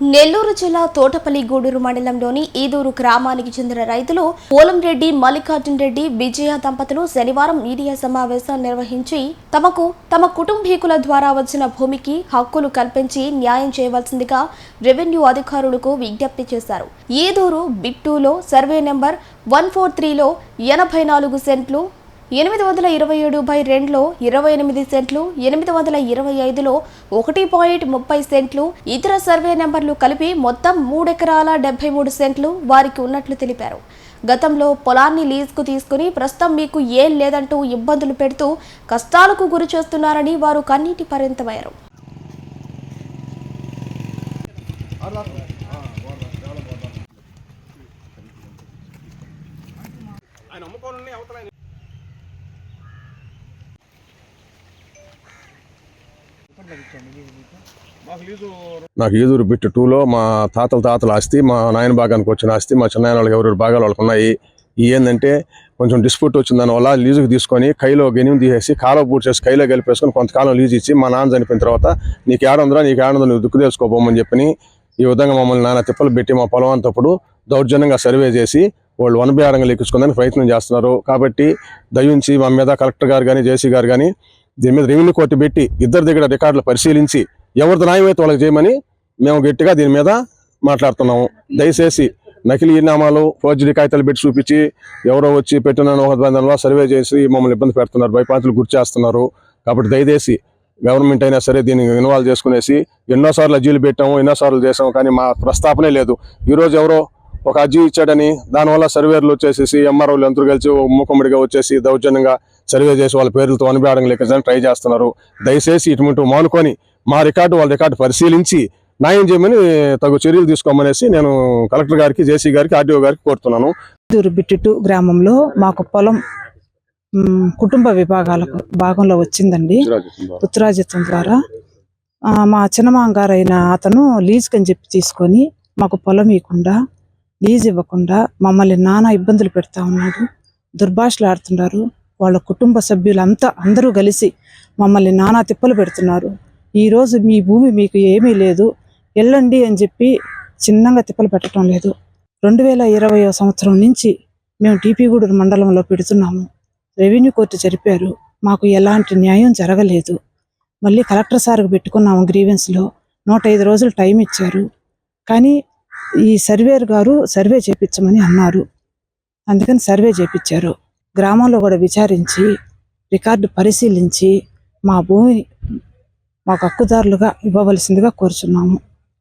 నెల్లూరు జిల్లా తోటపల్లి గూడూరు మండలంలోని ఈదూరు గ్రామానికి చెందిన రైతులు పోలంరెడ్డి మల్లికార్జున్ రెడ్డి విజయ దంపతులు శనివారం మీడియా సమావేశం నిర్వహించి తమకు తమ కుటుంబీకుల ద్వారా వచ్చిన భూమికి హక్కులు కల్పించి న్యాయం చేయవలసిందిగా రెవెన్యూ అధికారులకు విజ్ఞప్తి చేశారు. ఈదూరు బిట్టూలో సర్వే నెంబర్ వన్ ఫోర్ త్రీలో ఎనభై నాలుగు సెంట్లు ఎనిమిది వందల ఇరవై ఏడు బై రెండులో ఇరవై ఎనిమిది సెంట్లు ఎనిమిది వందల ఇరవై ఐదులో ఒకటి పాయింట్ ముప్పై సెంట్లు ఇతర సర్వే నెంబర్లు కలిపి మొత్తం మూడెకరాల డెబ్బై మూడు సెంట్లు వారికి ఉన్నట్లు తెలిపారు. గతంలో పొలాన్ని లీజుకు తీసుకుని ప్రస్తుతం మీకు ఏం లేదంటూ ఇబ్బందులు పెడుతూ కష్టాలకు గురి చేస్తున్నారని వారు కన్నీటి పరింతమయ్యారు. ఆయన అమ్ముకోవాలని అవతల ఆయన మాకు లీజు నాకు ఈదూరు బిట్ టూలో మా తాతల తాతల ఆస్తి మా నాయన భాగానికి వచ్చిన ఆస్తి మా చిన్న వాళ్ళకి ఎవరు భాగాలు వాళ్ళకి ఉన్నాయి. ఈ ఏంటంటే కొంచెం డిస్ప్యూట్ వచ్చిన దానివల్ల లీజుకి తీసుకొని కైలో గెనిమి తీసేసి కాలో పూర్తి చేసి కైలో గెలిపేసుకొని కొంతకాలం లీజు ఇచ్చి మా నాన్న చనిపోయిన తర్వాత నీకు ఏడుందిరా నీకు ఏడుందో నువ్వు దుక్కు తెలుసుకోపోమని చెప్పని ఈ విధంగా మమ్మల్ని నాన్న తిప్పలు పెట్టి మా పొలం అంతప్పుడు దౌర్జన్యంగా సర్వే చేసి వాళ్ళు వనబిహారంగా లెక్కించుకుందని ప్రయత్నం చేస్తున్నారు. కాబట్టి దయించి మా మీద కలెక్టర్ గారు కానీ జేసీ గారు కానీ దీని మీద రెవెన్యూ కోర్టు పెట్టి ఇద్దరి దగ్గర రికార్డులు పరిశీలించి ఎవరిది న్యాయమైతే వాళ్ళకి చేయమని మేము గట్టిగా దీని మీద మాట్లాడుతున్నాము. దయచేసి నకిలీ ఈనామాలు ఫోర్జరీ కాగితాలు పెట్టి చూపించి ఎవరో వచ్చి పెట్టిన ఒక సర్వే చేసి మమ్మల్ని ఇబ్బంది పెడుతున్నారు భయపాంతులు గుర్తు చేస్తున్నారు. కాబట్టి దయచేసి గవర్నమెంట్ అయినా సరే దీన్ని ఇన్వాల్వ్ చేసుకునేసి ఎన్నోసార్లు అర్జీలు పెట్టాము ఎన్నోసార్లు చేసాము కానీ మా ప్రస్తాపనే లేదు. ఈరోజు ఎవరో ఒక అర్జీ ఇచ్చాడని దానివల్ల సర్వేర్లు వచ్చేసేసి ఎంఆర్ఓలు ఎంతరు కలిసి ఓ మూకుమ్మడిగా వచ్చేసి దౌర్జన్యంగా సర్వే చేసి వాళ్ళ పేర్లతో అనిపించడం లెక్కడానికి ట్రై చేస్తున్నారు. దయచేసి ఇటువంటి మానుకొని మా రికార్డు వాళ్ళ రికార్డు పరిశీలించి న్యాయం చేయమని తగు చర్యలు తీసుకోమనేసి నేను కలెక్టర్ గారికి జేసీ గారికి ఆర్డీఓ గారికి కోరుతున్నాను. దూరు బిట్టిటు గ్రామంలో మాకు పొలం కుటుంబ విభాగాలకు భాగంలో వచ్చిందండి. ఉత్తరాజితం ద్వారా. మా చిన్నమాంగారైన అతను లీజుకి అని చెప్పి తీసుకొని మాకు పొలం ఇవ్వకుండా లీజ్ ఇవ్వకుండా మమ్మల్ని నానా ఇబ్బందులు పెడతా ఉన్నాడు. దుర్భాషలు ఆడుతున్నారు వాళ్ళ కుటుంబ సభ్యులంతా అందరూ కలిసి మమ్మల్ని నానా తిప్పలు పెడుతున్నారు. ఈరోజు మీ భూమి మీకు ఏమీ లేదు. వెళ్ళండి అని చెప్పి చిన్నగా తిప్పలు పెట్టడం లేదు. రెండు వేల ఇరవై సంవత్సరం నుంచి మేము టీపీగూడూరు మండలంలో పెడుతున్నాము. రెవెన్యూ కోర్టు జరిపారు. మాకు ఎలాంటి న్యాయం జరగలేదు. మళ్ళీ కలెక్టర్ సార్కు పెట్టుకున్నాము గ్రీవెన్స్లో. నూట ఐదు రోజులు టైం ఇచ్చారు. కానీ ఈ సర్వేర్ గారు సర్వే చేపించమని అన్నారు. అందుకని సర్వే చేపించారు. గ్రామంలో కూడా విచారించి రికార్డు పరిశీలించి మా భూమిని మాకు హక్కుదారులుగా ఇవ్వవలసిందిగా కోరుచున్నాము.